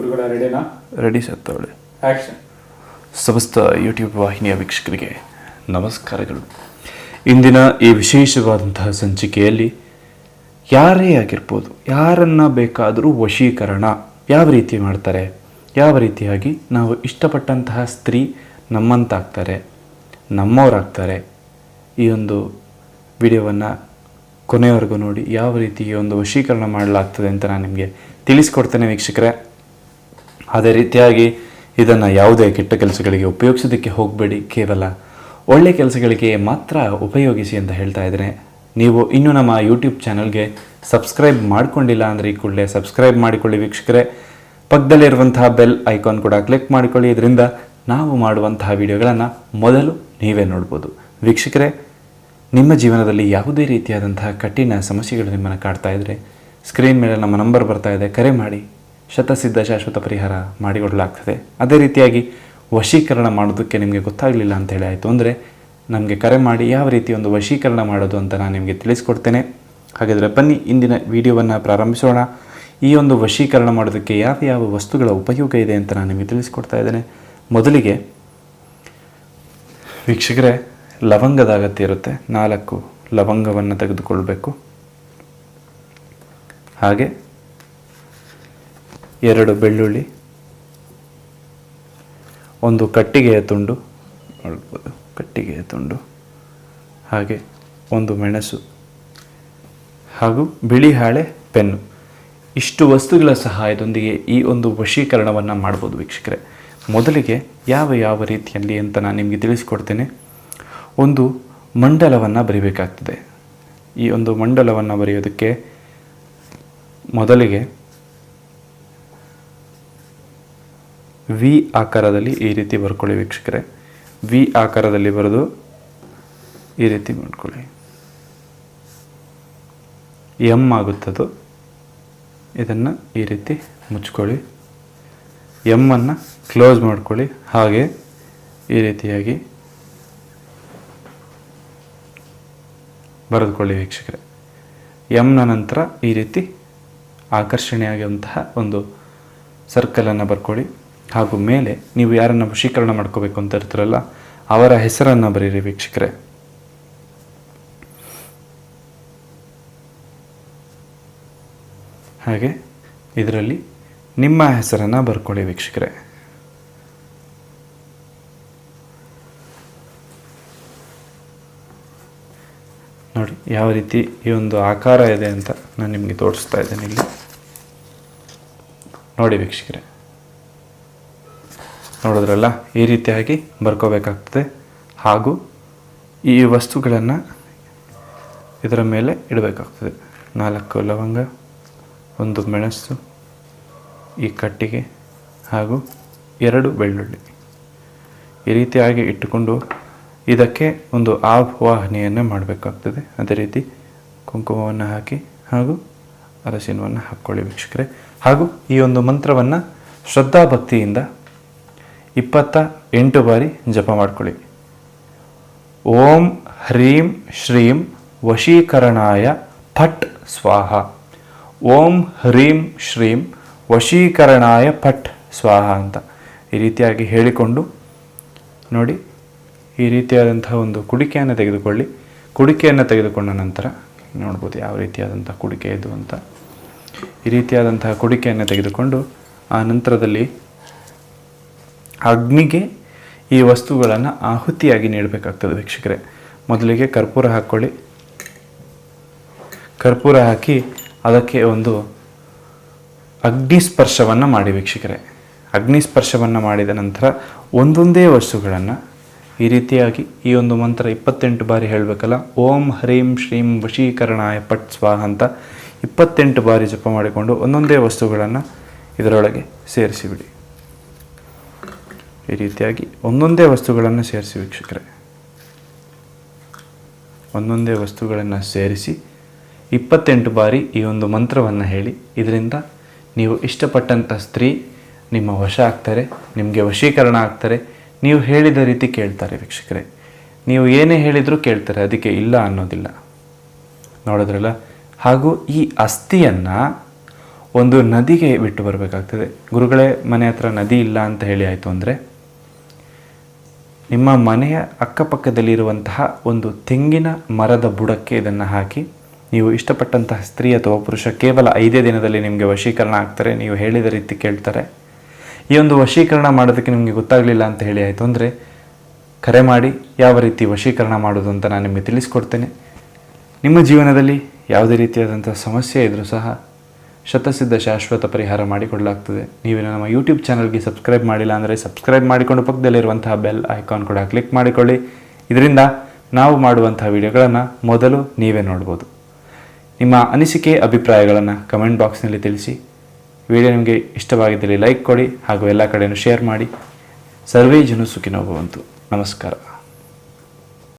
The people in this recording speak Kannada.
ಗುರುಗಳ ರೆಡಿನಾ? ರೆಡಿ ಸತ್ತವಳೆ ಆಕ್ಷನ್ ಸಮಸ್ತ ಯೂಟ್ಯೂಬ್ ವಾಹಿನಿಯ ವೀಕ್ಷಕರಿಗೆ ನಮಸ್ಕಾರಗಳು. ಇಂದಿನ ಈ ವಿಶೇಷವಾದಂತಹ ಸಂಚಿಕೆಯಲ್ಲಿ ಯಾರೇ ಆಗಿರ್ಬೋದು ಯಾರನ್ನ ಬೇಕಾದರೂ ವಶೀಕರಣ ಯಾವ ರೀತಿ ಮಾಡ್ತಾರೆ? ಯಾವ ರೀತಿಯಾಗಿ ನಾವು ಇಷ್ಟಪಟ್ಟಂತಹ ಸ್ತ್ರೀ ನಮ್ಮಂತಾಗ್ತಾರೆ ನಮ್ಮವರಾಗ್ತಾರೆ? ಈ ಒಂದು ವಿಡಿಯೋವನ್ನು ಕೊನೆಯವರೆಗೂ ನೋಡಿ ಯಾವ ರೀತಿ ಈ ಒಂದು ವಶೀಕರಣ ಮಾಡಲಾಗ್ತದೆ ಅಂತ ನಾನು ನಿಮಗೆ ತಿಳಿಸ್ಕೊಡ್ತೇನೆ ವೀಕ್ಷಕರೇ. ಅದೇ ರೀತಿಯಾಗಿ ಇದನ್ನು ಯಾವುದೇ ಕೆಟ್ಟ ಕೆಲಸಗಳಿಗೆ ಉಪಯೋಗಿಸೋದಕ್ಕೆ ಹೋಗಬೇಡಿ, ಕೇವಲ ಒಳ್ಳೆ ಕೆಲಸಗಳಿಗೆ ಮಾತ್ರ ಉಪಯೋಗಿಸಿ ಅಂತ ಹೇಳ್ತಾ ಇದ್ದೇನೆ. ನೀವು ಇನ್ನೂ ನಮ್ಮ ಯೂಟ್ಯೂಬ್ ಚಾನಲ್ಗೆ ಸಬ್ಸ್ಕ್ರೈಬ್ ಮಾಡ್ಕೊಂಡಿಲ್ಲ ಅಂದರೆ ಈ ಕೂಡಲೇ ಸಬ್ಸ್ಕ್ರೈಬ್ ಮಾಡಿಕೊಳ್ಳಿ ವೀಕ್ಷಕರೇ. ಪಕ್ಕದಲ್ಲಿರುವಂತಹ ಬೆಲ್ ಐಕಾನ್ ಕೂಡ ಕ್ಲಿಕ್ ಮಾಡಿಕೊಳ್ಳಿ. ಇದರಿಂದ ನಾವು ಮಾಡುವಂತಹ ವಿಡಿಯೋಗಳನ್ನು ಮೊದಲು ನೀವೇ ನೋಡ್ಬೋದು. ವೀಕ್ಷಕರೇ, ನಿಮ್ಮ ಜೀವನದಲ್ಲಿ ಯಾವುದೇ ರೀತಿಯಾದಂತಹ ಕಠಿಣ ಸಮಸ್ಯೆಗಳು ನಿಮ್ಮನ್ನು ಕಾಡ್ತಾ ಇದ್ದರೆ ಸ್ಕ್ರೀನ್ ಮೇಲೆ ನಮ್ಮ ನಂಬರ್ ಬರ್ತಾ ಇದೆ. ಕರೆ ಮಾಡಿ. ಶತಸಿದ್ಧ ಶಾಶ್ವತ ಪರಿಹಾರ ಮಾಡಿಕೊಡಲಾಗ್ತದೆ. ಅದೇ ರೀತಿಯಾಗಿ ವಶೀಕರಣ ಮಾಡೋದಕ್ಕೆ ನಿಮಗೆ ಗೊತ್ತಾಗಲಿಲ್ಲ ಅಂತ ಹೇಳಿ ಆಯಿತು. ಅಂದರೆ ನಮಗೆ ಕರೆ ಮಾಡಿ ಯಾವ ರೀತಿ ಒಂದು ವಶೀಕರಣ ಮಾಡೋದು ಅಂತ ನಾನು ನಿಮಗೆ ತಿಳಿಸ್ಕೊಡ್ತೇನೆ. ಹಾಗಾದರೆ ಬನ್ನಿ, ಇಂದಿನ ವಿಡಿಯೋವನ್ನು ಪ್ರಾರಂಭಿಸೋಣ. ಈ ಒಂದು ವಶೀಕರಣ ಮಾಡೋದಕ್ಕೆ ಯಾವ ಯಾವ ವಸ್ತುಗಳ ಉಪಯೋಗ ಇದೆ ಅಂತ ನಾನು ನಿಮಗೆ ತಿಳಿಸ್ಕೊಡ್ತಾ ಇದ್ದೇನೆ. ಮೊದಲಿಗೆ ವೀಕ್ಷಕರೇ, ಲವಂಗದ ಅಗತ್ಯ ಇರುತ್ತೆ. ನಾಲ್ಕು ಲವಂಗವನ್ನು ತೆಗೆದುಕೊಳ್ಬೇಕು. ಹಾಗೆ ಎರಡು ಬೆಳ್ಳುಳ್ಳಿ, ಒಂದು ಕಟ್ಟಿಗೆಯ ತುಂಡು ನೋಡ್ಬೋದು ಕಟ್ಟಿಗೆಯ ತುಂಡು, ಹಾಗೆ ಒಂದು ಮೆಣಸು ಹಾಗೂ ಬಿಳಿ ಹಾಳೆ ಪೆನ್ನು. ಇಷ್ಟು ವಸ್ತುಗಳ ಸಹಾಯದೊಂದಿಗೆ ಈ ಒಂದು ವಶೀಕರಣವನ್ನು ಮಾಡ್ಬೋದು ವೀಕ್ಷಕರೇ. ಮೊದಲಿಗೆ ಯಾವ ಯಾವ ರೀತಿಯಲ್ಲಿ ಅಂತ ನಾನು ನಿಮಗೆ ತಿಳಿಸ್ಕೊಡ್ತೇನೆ. ಒಂದು ಮಂಡಲವನ್ನು ಬರಿಬೇಕಾಗ್ತದೆ. ಈ ಒಂದು ಮಂಡಲವನ್ನು ಬರೆಯೋದಕ್ಕೆ ಮೊದಲಿಗೆ ವಿ ಆಕಾರದಲ್ಲಿ ಈ ರೀತಿ ಬರ್ಕೊಳ್ಳಿ ವೀಕ್ಷಕರೇ. ವಿ ಆಕಾರದಲ್ಲಿ ಬರೆದು ಈ ರೀತಿ ಮಾಡ್ಕೊಳ್ಳಿ. ಎಂ ಆಗುತ್ತದು. ಇದನ್ನು ಈ ರೀತಿ ಮುಚ್ಕೊಳ್ಳಿ. ಎಮ್ಮನ್ನು ಕ್ಲೋಸ್ ಮಾಡ್ಕೊಳ್ಳಿ. ಹಾಗೆ ಈ ರೀತಿಯಾಗಿ ಬರೆದುಕೊಳ್ಳಿ ವೀಕ್ಷಕರೇ. ಎಮ್ನ ನಂತರ ಈ ರೀತಿ ಆಕರ್ಷಣೆಯಾಗಿರುವಂತಹ ಒಂದು ಸರ್ಕಲನ್ನು ಬರ್ಕೊಳ್ಳಿ. ಹಾಗೂ ಮೇಲೆ ನೀವು ಯಾರನ್ನು ವಶೀಕರಣ ಮಾಡ್ಕೋಬೇಕು ಅಂತ ಇರ್ತೀರಲ್ಲ, ಅವರ ಹೆಸರನ್ನು ಬರೀರಿ ವೀಕ್ಷಕರೇ. ಹಾಗೆ ಇದರಲ್ಲಿ ನಿಮ್ಮ ಹೆಸರನ್ನು ಬರ್ಕೊಳ್ಳಿ ವೀಕ್ಷಕರೇ. ನೋಡಿ, ಯಾವ ರೀತಿ ಈ ಒಂದು ಆಕಾರ ಇದೆ ಅಂತ ನಾನು ನಿಮಗೆ ತೋರಿಸ್ತಾ ಇದ್ದೇನೆ ಇಲ್ಲಿ. ನೋಡಿ ವೀಕ್ಷಕರೇ. ನೋಡಿದ್ರಲ್ಲ, ಈ ರೀತಿಯಾಗಿ ಬರ್ಕೋಬೇಕಾಗ್ತದೆ. ಹಾಗೂ ಈ ವಸ್ತುಗಳನ್ನು ಇದರ ಮೇಲೆ ಇಡಬೇಕಾಗ್ತದೆ. ನಾಲ್ಕು ಲವಂಗ, ಒಂದು ಮೆಣಸು, ಈ ಕಟ್ಟಿಗೆ ಹಾಗೂ ಎರಡು ಬೆಳ್ಳುಳ್ಳಿ. ಈ ರೀತಿಯಾಗಿ ಇಟ್ಟುಕೊಂಡು ಇದಕ್ಕೆ ಒಂದು ಆವಾಹನೆಯನ್ನು ಮಾಡಬೇಕಾಗ್ತದೆ. ಅದೇ ರೀತಿ ಕುಂಕುಮವನ್ನು ಹಾಕಿ ಹಾಗೂ ಅರಸಿನವನ್ನು ಹಾಕ್ಕೊಳ್ಳಿ ವೀಕ್ಷಕರೇ. ಹಾಗೂ ಈ ಒಂದು ಮಂತ್ರವನ್ನು ಶ್ರದ್ಧಾಭಕ್ತಿಯಿಂದ ಇಪ್ಪತ್ತ ಎಂಟು ಬಾರಿ ಜಪ ಮಾಡ್ಕೊಳ್ಳಿ. ಓಂ ಹ್ರೀಂ ಶ್ರೀಂ ವಶೀಕರಣಾಯ ಫಟ್ ಸ್ವಾಹ. ಓಂ ಹ್ರೀಂ ಶ್ರೀಂ ವಶೀಕರಣಾಯ ಫಟ್ ಸ್ವಾಹ ಅಂತ ಈ ರೀತಿಯಾಗಿ ಹೇಳಿಕೊಂಡು ನೋಡಿ ಈ ರೀತಿಯಾದಂಥ ಒಂದು ಕುಡಿಕೆಯನ್ನು ತೆಗೆದುಕೊಳ್ಳಿ. ಕುಡಿಕೆಯನ್ನು ತೆಗೆದುಕೊಂಡ ನಂತರ ನೋಡ್ಬೋದು ಯಾವ ರೀತಿಯಾದಂಥ ಕುಡಿಕೆ ಇದು ಅಂತ. ಈ ರೀತಿಯಾದಂತಹ ಕುಡಿಕೆಯನ್ನು ತೆಗೆದುಕೊಂಡು ಆ ನಂತರದಲ್ಲಿ ಅಗ್ನಿಗೆ ಈ ವಸ್ತುಗಳನ್ನು ಆಹುತಿಯಾಗಿ ನೀಡಬೇಕಾಗ್ತದೆ ವೀಕ್ಷಕರೇ. ಮೊದಲಿಗೆ ಕರ್ಪೂರ ಹಾಕ್ಕೊಳ್ಳಿ. ಕರ್ಪೂರ ಹಾಕಿ ಅದಕ್ಕೆ ಒಂದು ಅಗ್ನಿಸ್ಪರ್ಶವನ್ನು ಮಾಡಿ ವೀಕ್ಷಕರೇ. ಅಗ್ನಿಸ್ಪರ್ಶವನ್ನು ಮಾಡಿದ ನಂತರ ಒಂದೊಂದೇ ವಸ್ತುಗಳನ್ನು ಈ ರೀತಿಯಾಗಿ ಈ ಒಂದು ಮಂತ್ರ ಇಪ್ಪತ್ತೆಂಟು ಬಾರಿ ಹೇಳಬೇಕಲ್ಲ, ಓಂ ಹ್ರೀಂ ಶ್ರೀಂ ವಶೀಕರಣಾಯ ಪಟ್ ಸ್ವಾಹ ಅಂತ ಇಪ್ಪತ್ತೆಂಟು ಬಾರಿ ಜಪ ಮಾಡಿಕೊಂಡು ಒಂದೊಂದೇ ವಸ್ತುಗಳನ್ನು ಇದರೊಳಗೆ ಸೇರಿಸಿಬಿಡಿ. ಈ ರೀತಿಯಾಗಿ ಒಂದೊಂದೇ ವಸ್ತುಗಳನ್ನು ಸೇರಿಸಿ ವೀಕ್ಷಕರೇ. ಒಂದೊಂದೇ ವಸ್ತುಗಳನ್ನು ಸೇರಿಸಿ ಇಪ್ಪತ್ತೆಂಟು ಬಾರಿ ಈ ಒಂದು ಮಂತ್ರವನ್ನು ಹೇಳಿ, ಇದರಿಂದ ನೀವು ಇಷ್ಟಪಟ್ಟಂಥ ಸ್ತ್ರೀ ನಿಮ್ಮ ವಶ ಆಗ್ತಾರೆ, ನಿಮಗೆ ವಶೀಕರಣ ಆಗ್ತಾರೆ. ನೀವು ಹೇಳಿದ ರೀತಿ ಕೇಳ್ತಾರೆ ವೀಕ್ಷಕರೇ. ನೀವು ಏನೇ ಹೇಳಿದರೂ ಕೇಳ್ತಾರೆ, ಅದಕ್ಕೆ ಇಲ್ಲ ಅನ್ನೋದಿಲ್ಲ. ನೋಡಿದ್ರಲ್ಲ? ಹಾಗೂ ಈ ಅಸ್ಥಿಯನ್ನು ಒಂದು ನದಿಗೆ ಬಿಟ್ಟು ಬರಬೇಕಾಗ್ತದೆ. ಗುರುಗಳೇ, ಮನೆ ಹತ್ರ ನದಿ ಇಲ್ಲ ಅಂತ ಹೇಳಿ ಆಯಿತು ಅಂದರೆ ನಿಮ್ಮ ಮನೆಯ ಅಕ್ಕಪಕ್ಕದಲ್ಲಿರುವಂತಹ ಒಂದು ತೆಂಗಿನ ಮರದ ಬುಡಕ್ಕೆ ಇದನ್ನು ಹಾಕಿ, ನೀವು ಇಷ್ಟಪಟ್ಟಂತಹ ಸ್ತ್ರೀ ಅಥವಾ ಪುರುಷ ಕೇವಲ ಐದೇ ದಿನದಲ್ಲಿ ನಿಮಗೆ ವಶೀಕರಣ ಆಗ್ತಾರೆ, ನೀವು ಹೇಳಿದ ರೀತಿ ಕೇಳ್ತಾರೆ. ಈ ಒಂದು ವಶೀಕರಣ ಮಾಡೋದಕ್ಕೆ ನಿಮಗೆ ಗೊತ್ತಾಗಲಿಲ್ಲ ಅಂತ ಹೇಳಿ ಆಯಿತು ಅಂದರೆ, ಕರೆ ಮಾಡಿ ಯಾವ ರೀತಿ ವಶೀಕರಣ ಮಾಡೋದು ಅಂತ ನಾನು ನಿಮಗೆ ತಿಳಿಸ್ಕೊಡ್ತೇನೆ. ನಿಮ್ಮ ಜೀವನದಲ್ಲಿ ಯಾವುದೇ ರೀತಿಯಾದಂಥ ಸಮಸ್ಯೆ ಇದ್ದರೂ ಸಹ ಶತಸಿದ್ಧ ಶಾಶ್ವತ ಪರಿಹಾರ ಮಾಡಿಕೊಡಲಾಗ್ತದೆ. ನೀವು ನಮ್ಮ ಯೂಟ್ಯೂಬ್ ಚಾನಲ್ಗೆ ಸಬ್ಸ್ಕ್ರೈಬ್ ಮಾಡಿಲ್ಲ ಅಂದರೆ ಸಬ್ಸ್ಕ್ರೈಬ್ ಮಾಡಿಕೊಂಡು ಪಕ್ಕದಲ್ಲಿರುವಂತಹ ಬೆಲ್ ಐಕಾನ್ ಕೂಡ ಕ್ಲಿಕ್ ಮಾಡಿಕೊಳ್ಳಿ. ಇದರಿಂದ ನಾವು ಮಾಡುವಂತಹ ವಿಡಿಯೋಗಳನ್ನು ಮೊದಲು ನೀವೇ ನೋಡ್ಬೋದು. ನಿಮ್ಮ ಅನಿಸಿಕೆ, ಅಭಿಪ್ರಾಯಗಳನ್ನು ಕಮೆಂಟ್ ಬಾಕ್ಸ್ನಲ್ಲಿ ತಿಳಿಸಿ. ವಿಡಿಯೋ ನಿಮಗೆ ಇಷ್ಟವಾಗಿದ್ದಲ್ಲಿ ಲೈಕ್ ಕೊಡಿ ಹಾಗೂ ಎಲ್ಲ ಕಡೆಯೂ ಶೇರ್ ಮಾಡಿ. ಸರ್ವೇ ಜನ ಸುಖಿನೋ ಭವಂತು ನಮಸ್ಕಾರ.